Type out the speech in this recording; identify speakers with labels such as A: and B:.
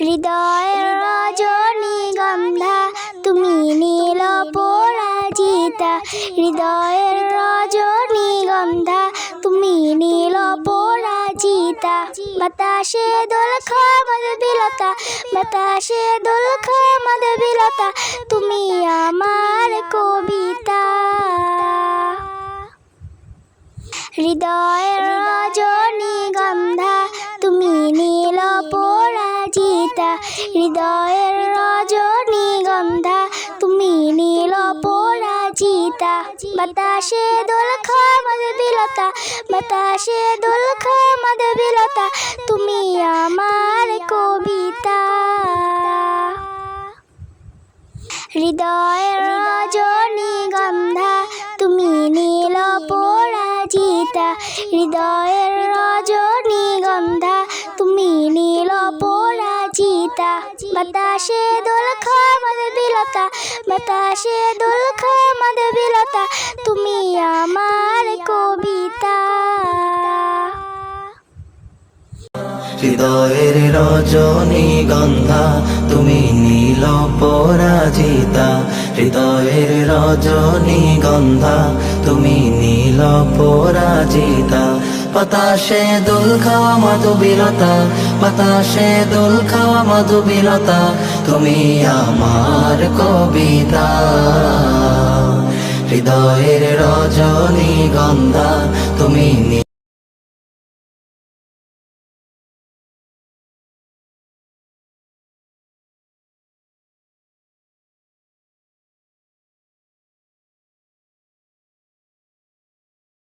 A: হৃদয়ের রজনীগন্ধা তুমি নীল পরাজিতা। হৃদয়ের রজনীগন্ধা তুমি নীল পরাজিতা। বাতাসে দোল খামদ বিলতা বাতাসে দোল বিলতা তুমি আমার কবিতা। হৃদয়ের রজনীগন্ধা তুমি নীল পরাজিতা হৃদয়ের রজনীগন্ধা তুমি নীল পরাজিতা। বাতাসে দোল খামদ বিলতা বাতাসে দোল খামদ বিলতা তুমি আমার কবিতা। হৃদয়ের রজনীগন্ধা তুমি নীল পরাজিতা। হৃদয়ের রজনীগন্ধা বাতাসে দোল খামদ বিলতা, বাতাসে দোল খামদ বিলতা, তুমি আমার কবিতা।
B: হৃদয়ের রজনীগন্ধা তুমি নীল পরাজিতা। হৃদয়ের রজনীগন্ধা তুমি নীল পরাজিতা। বাতাসে দোল খাওয়া মধুবিলতা, বাতাসে দোল খাওয়া মধুবিলতা, তুমি আমার কবিতা। হৃদয়ের রজনী গন্ধা তুমি